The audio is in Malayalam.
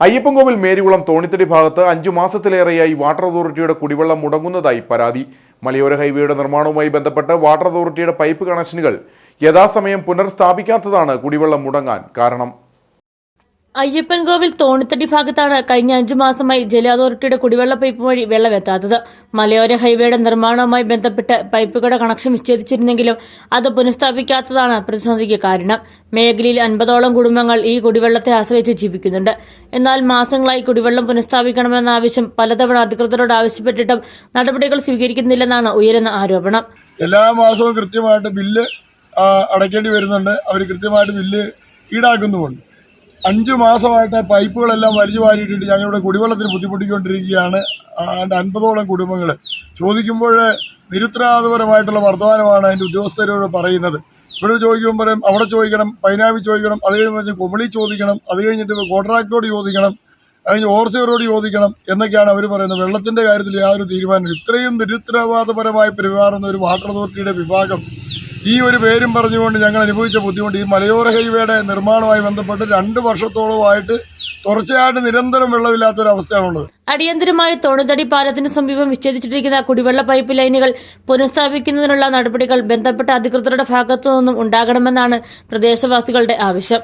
അയ്യപ്പൻകോവിൽ മേരികുളം തോണിത്തടി ഭാഗത്ത് അഞ്ചു മാസത്തിലേറെയായി വാട്ടർ അതോറിറ്റിയുടെ കുടിവെള്ളം മുടങ്ങുന്നതായി പരാതി. മലയോര ഹൈവേയുടെ നിർമ്മാണവുമായി ബന്ധപ്പെട്ട് വാട്ടർ അതോറിറ്റിയുടെ പൈപ്പ് കണക്ഷനുകൾ യഥാസമയം പുനർസ്ഥാപിക്കാത്തതാണ് കുടിവെള്ളം മുടങ്ങാൻ കാരണം. അയ്യപ്പൻകോവിൽ തോണിത്തടി ഭാഗത്താണ് കഴിഞ്ഞ അഞ്ചു മാസമായി ജല അതോറിറ്റിയുടെ കുടിവെള്ള പൈപ്പ് വഴി വെള്ളമെത്താത്തത്. മലയോര ഹൈവേയുടെ നിർമ്മാണവുമായി ബന്ധപ്പെട്ട് പൈപ്പുകളുടെ കണക്ഷൻ വിച്ഛേദിച്ചിരുന്നെങ്കിലും അത് പുനഃസ്ഥാപിക്കാത്തതാണ് പ്രതിസന്ധിക്ക് കാരണം. മേഖലയിൽ അൻപതോളം കുടുംബങ്ങൾ ഈ കുടിവെള്ളത്തെ ആശ്രയിച്ച് ജീവിക്കുന്നുണ്ട്. എന്നാൽ മാസങ്ങളായി കുടിവെള്ളം പുനഃസ്ഥാപിക്കണമെന്ന ആവശ്യം പലതവണ അധികൃതരോട് ആവശ്യപ്പെട്ടിട്ടും നടപടികൾ സ്വീകരിക്കുന്നില്ലെന്നാണ് ഉയരുന്ന ആരോപണം. എല്ലാ മാസവും കൃത്യമായിട്ട് ബില്ല് അടയ്ക്കേണ്ടി വരുന്നുണ്ട്. അവർ കൃത്യമായിട്ട് ബില്ല് ഈടാക്കുന്നുമുണ്ട്. അഞ്ച് മാസമായിട്ട് പൈപ്പുകളെല്ലാം വലിച്ചു വാരിയിട്ടിട്ട് ഞങ്ങളുടെ കുടിവെള്ളത്തിന് ബുദ്ധിമുട്ടിക്കൊണ്ടിരിക്കുകയാണ്. അതിന്റെ അൻപതോളം കുടുംബങ്ങൾ. ചോദിക്കുമ്പോൾ നിരുത്തരാധപരമായിട്ടുള്ള വർത്തമാനമാണ് അതിന്റെ ഉദ്യോഗസ്ഥരോട് പറയുന്നത്. ഇവിടെ ചോദിക്കുമ്പോൾ പറയും അവിടെ ചോദിക്കണം പൈനാവി ചോദിക്കണം അത് കഴിഞ്ഞ് കുമളി ചോദിക്കണം അത് കഴിഞ്ഞിട്ട് കോൺട്രാക്ടറോട് ചോദിക്കണം കഴിഞ്ഞ് ഓവർസിയറോട് ചോദിക്കണം എന്നൊക്കെയാണ് അവർ പറയുന്നത്. വെള്ളത്തിന്റെ കാര്യത്തിൽ യാതൊരു തീരുമാനം ഇത്രയും നിരുത്തരവാദപരമായി പെരുമാറുന്ന ഒരു വാട്ടർ അതോറിറ്റിയുടെ വിഭാഗം ഈ ഒരു പേരും പറഞ്ഞുകൊണ്ട് ഞങ്ങൾ അനുഭവിച്ച ബുദ്ധിമുട്ട് ഈ മലയോര ഹൈവേയുടെ നിർമ്മാണവുമായി ബന്ധപ്പെട്ട് രണ്ട് വർഷത്തോളമായിട്ട് തുടർച്ചയായിട്ട് നിരന്തരം വെള്ളമില്ലാത്തൊരവസ്ഥയാണുള്ളത് അടിയന്തരമായി തോണിത്തടി പാലത്തിന് സമീപം വിച്ഛേദിച്ചിരിക്കുന്ന കുടിവെള്ള പൈപ്പ് ലൈനുകൾ പുനഃസ്ഥാപിക്കുന്നതിനുള്ള നടപടികൾ ബന്ധപ്പെട്ട അധികൃതരുടെ ഭാഗത്തു നിന്നും ഉണ്ടാകണമെന്നാണ് പ്രദേശവാസികളുടെ ആവശ്യം.